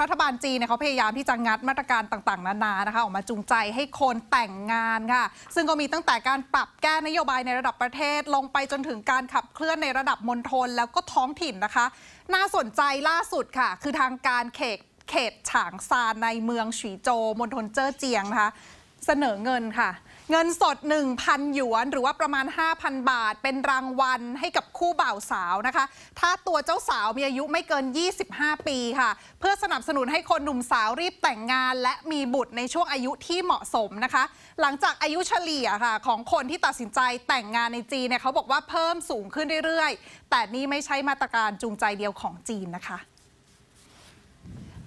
รัฐบาลจีนเนี่ยเขาพยายามที่จะงัดมาตรการต่างๆ นานานะคะออกมาจูงใจให้คนแต่งงานค่ะ ซึ่งก็มีตั้งแต่การปรับแก้นโยบายในระดับประเทศ ลงไปจนถึงการขับเคลื่อนในระดับมณฑลแล้วก็ท้องถิ่นนะคะ น่าสนใจล่าสุดค่ะ คือทางการเขตเขตฉางซานในเมืองฉีโจวมณฑลเจ้อเจียงนะคะเสนอเงินค่ะ เงินสด 1,000 หยวน หรือว่าประมาณ 5,000 บาท เป็นรางวัลให้กับคู่บ่าวสาวนะคะ ถ้าตัวเจ้าสาวมีอายุไม่เกิน 25 ปีค่ะ เพื่อสนับสนุนให้คนหนุ่มสาวรีบแต่งงาน และมีบุตรในช่วงอายุที่เหมาะสมนะคะ หลังจากอายุเฉลี่ยค่ะ ของคนที่ตัดสินใจแต่งงานในจีนเนี่ยเขาบอกว่าเพิ่มสูงขึ้นเรื่อยๆ แต่นี่ไม่ใช่มาตรการจูงใจเดียวของจีนนะคะ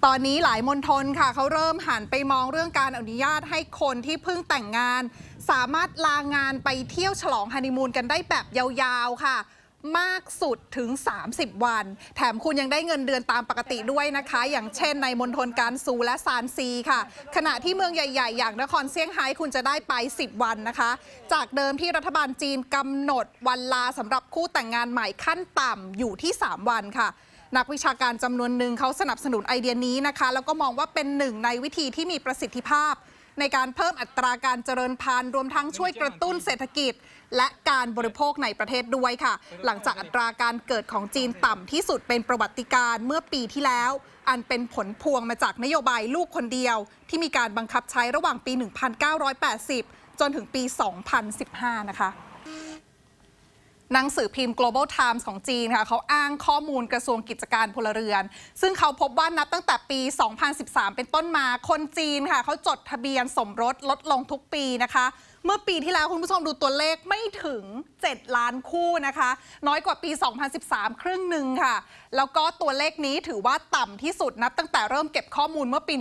ตอนนี้หลายมณฑลค่ะเขาเริ่มหันไปมองเรื่องการอนุญาตให้คนที่เพิ่งแต่งงาน สามารถลางานไปเที่ยวฉลองฮันนีมูนกันได้แบบยาวๆค่ะ มากสุดถึง 30 วัน แถมคุณยังได้เงินเดือนตามปกติด้วยนะคะ อย่างเช่นในมณฑลการซูและซานซีค่ะ ขณะที่เมืองใหญ่ๆ อย่างนครเซี่ยงไฮ้คุณจะได้ไป 10 วันนะคะ จากเดิมที่รัฐบาลจีนกำหนดวันลาสำหรับคู่แต่งงานใหม่ขั้นต่ำอยู่ที่ 3 วันค่ะนักวิชาการจำนวนหนึ่งเขาสนับสนุนไอเดียนี้นะคะ แล้วก็มองว่าเป็นหนึ่งในวิธีที่มีประสิทธิภาพ ในการเพิ่มอัตราการเจริญพันธุ์รวมทั้งช่วยกระตุ้นเศรษฐกิจ และการบริโภคในประเทศด้วยค่ะ หลังจากอัตราการเกิดของจีนต่ำที่สุดเป็นประวัติการเมื่อปีที่แล้ว อันเป็นผลพวงมาจากนโยบายลูกคนเดียว ที่มีการบังคับใช้ระหว่างปี 1980 จนถึงปี 2015 นะคะ หนังสือพิมพ์ Global Times ของจีนค่ะเขาอ้างข้อมูลกระทรวงกิจการพลเรือน ซึ่งเขาพบว่านับตั้งแต่ปี 2013 เป็นต้นมาคนจีนค่ะเขาจดทะเบียนสมรสลดลงทุกปีนะคะ เมื่อปีที่แล้วคุณผู้ชมดูตัวเลขไม่ถึง 7 ล้านคู่นะคะ น้อยกว่าปี 2013 ครึ่งหนึ่งค่ะ แล้วก็ตัวเลขนี้ถือว่าต่ำที่สุดนับตั้งแต่เริ่มเก็บข้อมูลเมื่อปี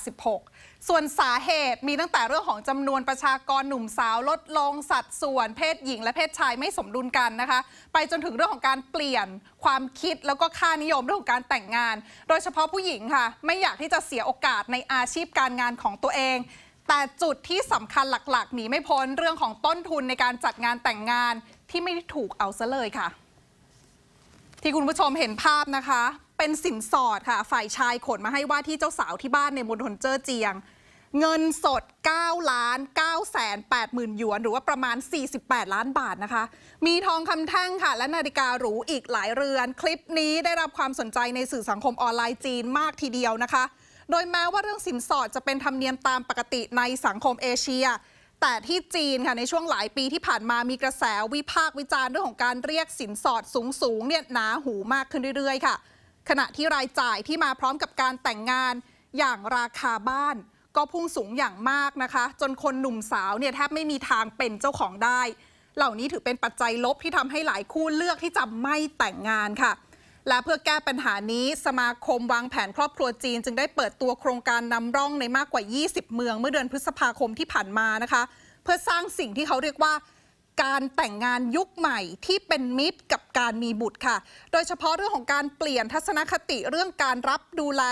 1986 ส่วนสาเหตุมีตั้งแต่เรื่องของจำนวนประชากรหนุ่มสาวลดลงสัดส่วน เพศหญิง และเพศชายไม่สมดุลกันนะคะ ไปจนถึงเรื่องของการเปลี่ยนความคิดแล้วก็ค่านิยมเรื่องของการแต่งงาน โดยเฉพาะผู้หญิงค่ะ ไม่อยากที่จะเสียโอกาสในอาชีพการงานของตัวเอง แต่จุดที่สำคัญหลักๆ หนีไม่พ้นเรื่องของต้นทุนในการจัดงานแต่งงานที่ไม่ได้ถูกเอาซะเลยค่ะ ที่คุณผู้ชมเห็นภาพนะคะ เป็นสินสอดค่ะ ฝ่ายชายขนมาให้ว่าที่เจ้าสาวที่บ้านในมณฑลเจ้อเจียง เงินสด 9 ล้าน9แสน8หมื่นหยวน หรือว่าประมาณ 48 ล้านบาทนะคะ มีทองคำแท่งค่ะ และนาฬิกาหรูอีกหลายเรือน คลิปนี้ได้รับความสนใจในสื่อสังคมออนไลน์จีนมากทีเดียวนะคะ โดยแม้ว่าเรื่องสินสอดจะเป็นธรรมเนียมตามปกติในสังคมเอเชีย แต่ที่จีนค่ะในช่วงหลายปีที่ผ่านมามีกระแสวิพากษ์วิจารณ์เรื่องของการเรียกสินสอดสูงๆเนี่ยหนาหูมากขึ้นเรื่อยๆ ค่ะ ขณะที่รายจ่ายที่มาพร้อมกับการแต่งงานอย่างราคาบ้าน ก็พุ่งสูงอย่างมากนะคะ จนคนหนุ่มสาวเนี่ยแทบไม่มีทางเป็นเจ้าของได้ เหล่านี้ถือเป็นปัจจัยลบที่ทำให้หลายคู่เลือกที่จะไม่แต่งงานค่ะ และเพื่อแก้ปัญหานี้สมาคมวางแผนครอบครัวจีน จึงได้เปิดตัวโครงการนำร่องในมากกว่า 20 เมืองเมื่อเดือนพฤษภาคมที่ผ่านมานะคะ เพื่อสร้างสิ่งที่เขาเรียกว่าการแต่งงานยุคใหม่ที่เป็นมิตรกับการมีบุตรค่ะ โดยเฉพาะเรื่องของการเปลี่ยนทัศนคติเรื่องการรับดูแล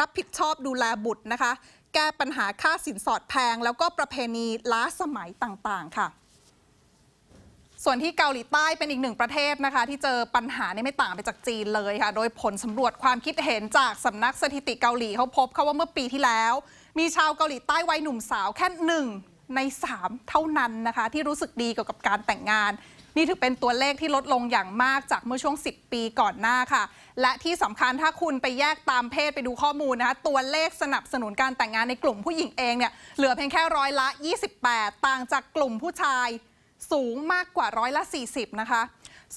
รับผิดชอบดูแลบุตรนะคะ แก้ปัญหาค่าสินสอดแพง แล้วก็ประเพณีล้าสมัยต่างๆ ค่ะ ส่วนที่เกาหลีใต้เป็นอีกหนึ่งประเทศนะคะ ที่เจอปัญหานี่ไม่ต่างไปจากจีนเลยค่ะ โดยผลสำรวจความคิดเห็นจากสำนักสถิติเกาหลีเขาพบเขาว่าเมื่อปีที่แล้ว มีชาวเกาหลีใต้วัยหนุ่มสาวแค่หนึ่งใน 3 เท่านั้นนะคะ ที่รู้สึกดีเกี่ยวกับการแต่งงาน นี่ถือเป็นตัวเลขที่ลดลงอย่างมากจากเมื่อช่วง 10 ปีก่อนหน้าค่ะ และที่สำคัญถ้าคุณไปแยกตามเพศไปดูข้อมูลนะคะตัวเลขสนับสนุนการแต่งงานในกลุ่มผู้หญิงเองเนี่ยเหลือเพียงแค่ร้อยละ 28 ต่างจากกลุ่มผู้ชาย สูงมากกว่าร้อยละ 40 นะคะ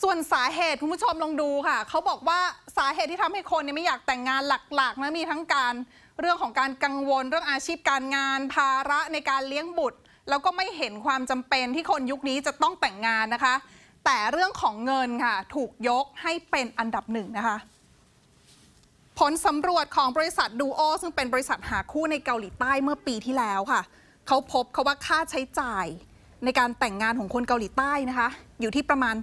ส่วนสาเหตุคุณผู้ชมลองดูค่ะ เขาบอกว่าสาเหตุที่ทำให้คนเนี่ยไม่อยากแต่งงานหลักๆนะมีทั้งการเรื่องของการกังวล เรื่องอาชีพการงาน ภาระในการเลี้ยงบุตร แล้วก็ไม่เห็นความจำเป็นที่คนยุคนี้จะต้องแต่งงานนะคะ แต่เรื่องของเงินค่ะ ถูกยกให้เป็นอันดับหนึ่งนะคะผลสำรวจของบริษัทดูโอซึ่งเป็นบริษัทหาคู่ในเกาหลีใต้เมื่อปีที่แล้วค่ะ เขาพบเขาว่าค่าใช้จ่าย ในการแต่งงานของคนเกาหลีใต้นะคะ อยู่ที่ประมาณ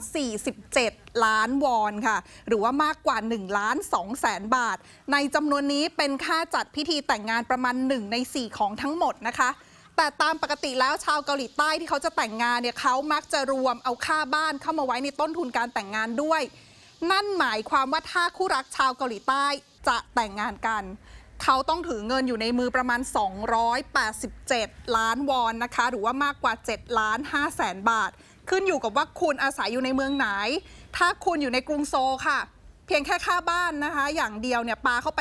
47 ล้านวอนค่ะ หรือว่ามากกว่า 1 ล้าน2แสนบาท ในจำนวนนี้เป็นค่าจัดพิธีแต่งงานประมาณ 1 ใน 4 ของทั้งหมดนะคะแต่ตามปกติแล้วชาวเกาหลีใต้ที่เขาจะแต่งงานเนี่ยเขามักจะรวมเอาค่าบ้านเข้ามาไว้ในต้นทุนการแต่งงานด้วย นั่นหมายความว่าถ้าคู่รักชาวเกาหลีใต้จะแต่งงานกัน เขาต้องถือเงินอยู่ในมือประมาณ 287 ล้านวอนนะคะ หรือว่ามากกว่า 7 ล้าน5แสนบาท ขึ้นอยู่กับว่าคุณอาศัยอยู่ในเมืองไหน ถ้าคุณอยู่ในกรุงโซลค่ะ เพียงแค่ค่าบ้านนะคะ อย่างเดียวเนี่ยปาเข้าไป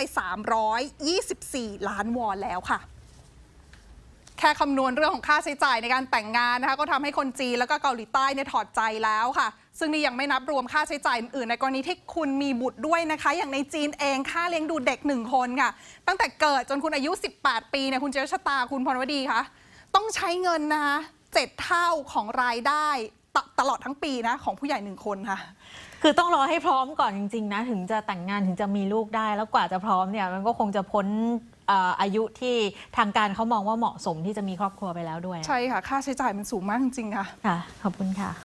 324 ล้านวอนแล้วค่ะ แค่คำนวณเรื่องของค่าใช้จ่ายในการแต่งงานนะคะก็ทำให้คนจีนแล้วก็เกาหลีใต้เนี่ยถอดใจแล้วค่ะ ซึ่งนี่ยังไม่นับรวมค่าใช้จ่ายอื่นในกรณีที่คุณมีบุตรด้วยนะคะ อย่างในจีนเองค่าเลี้ยงดูเด็กหนึ่งคนค่ะ ตั้งแต่เกิดจนคุณอายุ 18 ปีเนี่ยคุณเจรชตาคุณพรวดีคะต้องใช้เงินนะคะเจ็ดเท่าของรายได้ตตลอดทั้งปีนะของผู้ใหญ่หนึ่งคนค่ะคือต้องรอให้พร้อมก่อนจริง ๆ นะ ถึงจะแต่งงานถึงจะมีลูกได้แล้วกว่าจะพร้อมเนี่ยมันก็คงจะพ้น เอ่ออายุที่ทางการเขามองว่าเหมาะสมที่จะมีครอบครัวไปแล้วด้วยใช่ค่ะ ค่าใช้จ่ายมันสูงมากจริงๆค่ะ ค่ะ ขอบคุณค่ะ